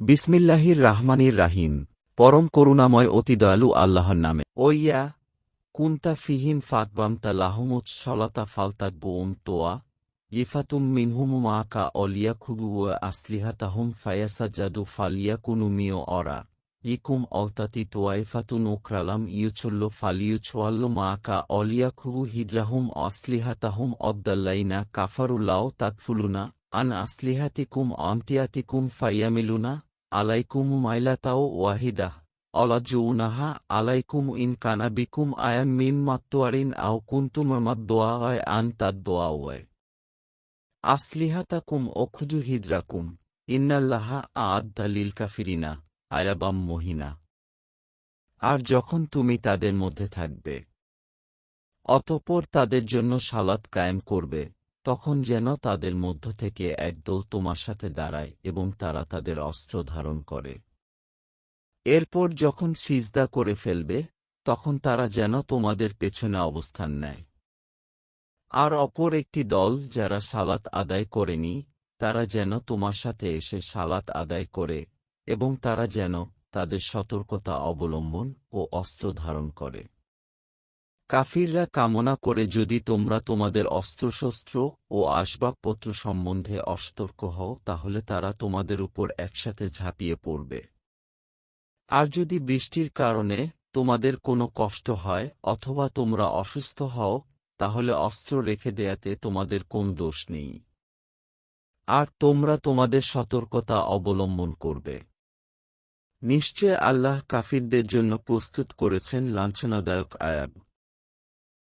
বিসমিল্লাহির রাহমানির রাহিম। পরম করুণাময় অতি দয়ালু আল্লাহর নামে। ওইয়া কুন্তা ফিহিম ফাকবামতা লাহমুত সলাতা ফালতাক বোম তোয়া ইফাতুম মিনহুম মাকা অলিয়া খুবু আসলিহাতাহুম ফায়াসাজাদু ফালিয়া কুনুমিও অরা। ইকুম অলতাতি তোয়াইফাতুন ওক্রালাম ইউচল্ল ফালিউছোয়াল্ল মাকা অলিয়া খুবু হিদ্রাহুম অসলিহাতাহুম অদ্দাল্লাইনা কাফারুল্লাও তাকফুলুনা। আন আসলিহাতিকুম অন্তিয়াতিকুম ফাইয়ামিলুনা। আলাইকুম মাইলাতাও ওয়াহিদা। অলাজুনাহা আলাইকুম ইন কানা বিকুম আয়াম মিন মাত্তোয়ারিন আও কুন্তুম মাদ্দোয়ায় আন তাদ্দোয়াওয় আসলিহাতাকুম অখুজু হিদ্রাকুম। ইন্নাল্লাহা আদ লিল কাফিরিনা আয়াবাম মহিনা। আর যখন তুমি তাদের মধ্যে থাকবে, অতপর তাদের জন্য সালাত কায়েম করবে। তখন যেন তাদের মধ্য থেকে একদল তোমার সাথে দাঁড়ায় এবং তারা তাদের অস্ত্র ধারণ করে। এরপর যখন সিজদা করে ফেলবে, তখন তারা যেন তোমাদের পেছনে অবস্থান নেয়। আর অপর একটি দল যারা সালাত আদায় করেনি, তারা যেন তোমার সাথে এসে সালাত আদায় করে এবং তারা যেন তাদের সতর্কতা অবলম্বন ও অস্ত্র ধারণ করে। কাফিররা কামনা করে যদি তোমরা তোমাদের অস্ত্রশস্ত্র ও আসবাবপত্র সম্বন্ধে অসতর্ক হও, তাহলে তারা তোমাদের উপর একসাথে ঝাঁপিয়ে পড়বে। আর যদি বৃষ্টির কারণে তোমাদের কোনো কষ্ট হয় অথবা তোমরা অসুস্থ হও, তাহলে অস্ত্র রেখে দেয়াতে তোমাদের কোন দোষ নেই। আর তোমরা তোমাদের সতর্কতা অবলম্বন করবে। নিশ্চয় আল্লাহ কাফিরদের জন্য প্রস্তুত করেছেন লাঞ্ছনাদায়ক আয়াব